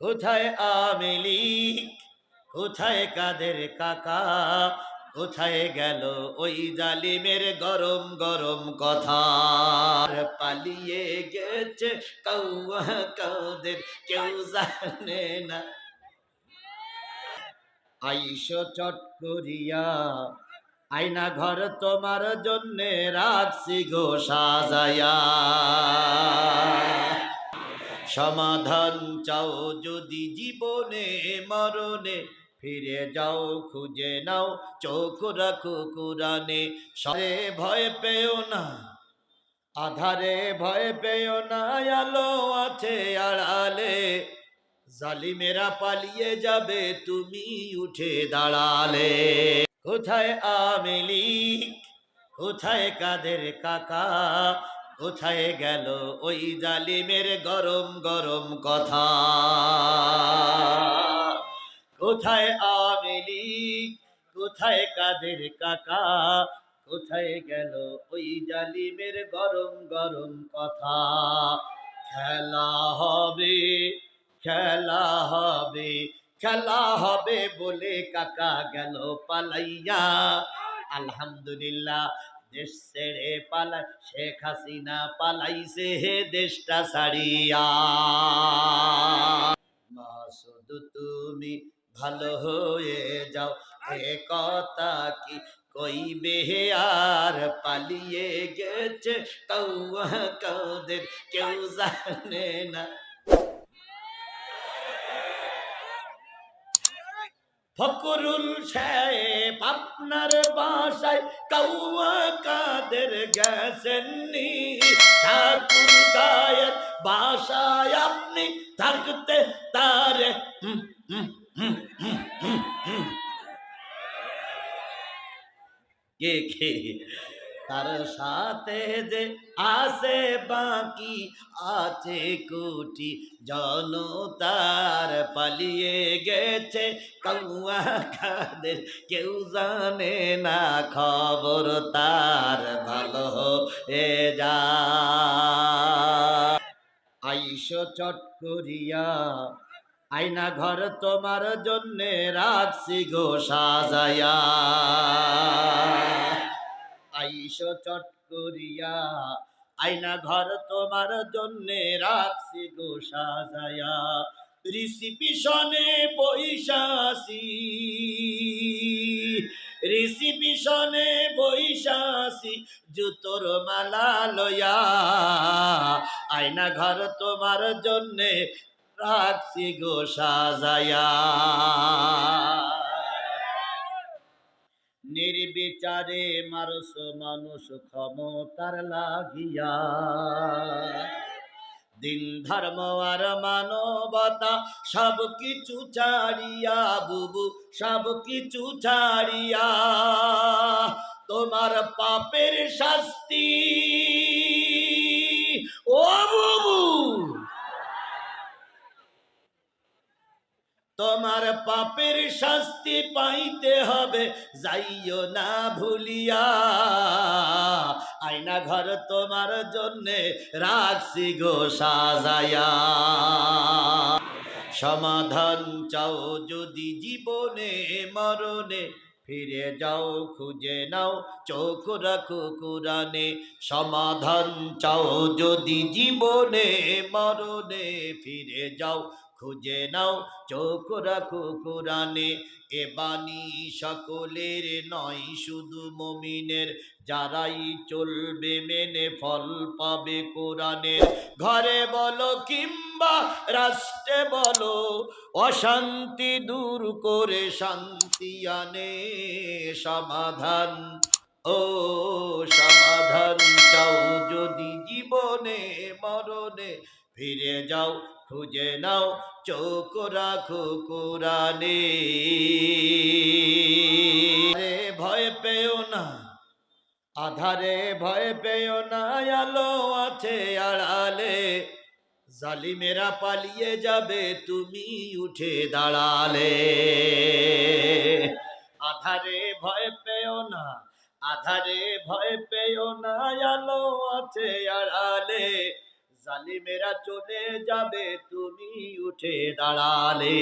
কোথায় আমেলি কোথায় কাদের কাকা? কোথায় গেল ওই জালিমের গরম গরম কথা? পালিয়ে গেছে কৌয়া কাদের কেউ জানে না। আইসো চট করিয়া, আয়না ঘর তোমার জন্যে রাখছি গো সাজায়া। সমাধান চাও যদি জীবনে, মরণে। ফিরে যাও, খুঁজে নাও, চোখ রাখো কোরআনে। সরে ভয় পেও না, আধারে ভয় পেও না, আলো আছে আড়ালে। জালিমেরা পালিয়ে যাবে, তুমি উঠে দাঁড়ালে। কোথায় আমেলি কোথায় কাদের কাকা? কোথায় গেল ওই জালিমের গরম গরম কথা? কোথায় আমেলি কোথায় কাদের কাকা? কোথায় গেল ওই জালিমের গরম গরম কথা? খেলা হবে খেলা হবে খেলা হবে বলে কাকা গেল পালাইয়া। আলহামদুলিল্লাহ দেশ ছেড়ে পালা, শেখ হাসিনা পালাইছে হে দেশটা ছাড়িয়া। মাসুদ, তুমি ভালো হয়ে যাও, এ কথা কি কইবে? আর পালিয়ে গেছে কৌয়া কাদের কেউ জানে না। ফকরুল সাহেব আপনার বাসায় কৌয়া কাদের গেছেননি ঠাকুর গায়ের বাসায় আপনি থাকতে তারে। কে কে তার সাথে যে আছে বাকি আছে কোটি জনতার পালিয়ে গেছে। কৌয়া খাদের কেউ জানে না, খবর তার ভালো এ যা আইসো চট করিয়া, আয়না ঘর তোমার জন্যে রাখছি গো সাজায়া। আইসো চট করিয়া। আয়না ঘর তোমার জন্যে রাখছি গো সাজায়া। রিসিপিশনে বৈশাসি। রিসিপিশনে বৈশাসি জুতোর মালা লয়া। আয়না ঘর তোমার জন্যে রাখছি গো সাজায়া। নির্বিচারে মারস মানুষ ক্ষমতার লাগিয়া। দিন ধর্ম আর মানবতা সব কিছু ছাড়িয়া, বুবু, সব কিছু ছাড়িয়া। তোমার পাপের শাস্তি, ও বুবু! তোমার পাপের শাস্তি পাইতে হবে, যাইও না ভুলিয়া। আয়না ঘর তোমার জন্যে রাখছি গো সাজায়া। সমাধান চাও যদি জীবনে মরণে, ফিরে যাও, খুঁজে নাও, চোখ রাখো কোরআনে। সমাধান চাও যদি জীবনে মরণে, ফিরে যাও খুঁজে নাও, চোখ রাখো কোরআনে। এ বাণী সকলের নয়, শুধু মমিনের। যারাই চলবে মেনে ফল পাবে কোরআনের। ঘরে বলো কিংবা রাষ্ট্রে বলো, অশান্তি দূর করে শান্তি আনে সমাধান। ও সমাধান চাও যদি জীবনে, মরণে ফিরে যাও, খুঁজে নাও, চোখ রাখো কোরআনে। আরে ভয় পেও না, আধারে ভয় পেও না, আলো আছে আড়ালে। জালিমেরা পালিয়ে যাবে, তুমি উঠে দাঁড়ালে। আধারে ভয় পেও না, আধারে ভয় পেও না, আলো আছে আড়ালে। জালিমেরা চলে যাবে তুমি উঠে দাঁড়ালে।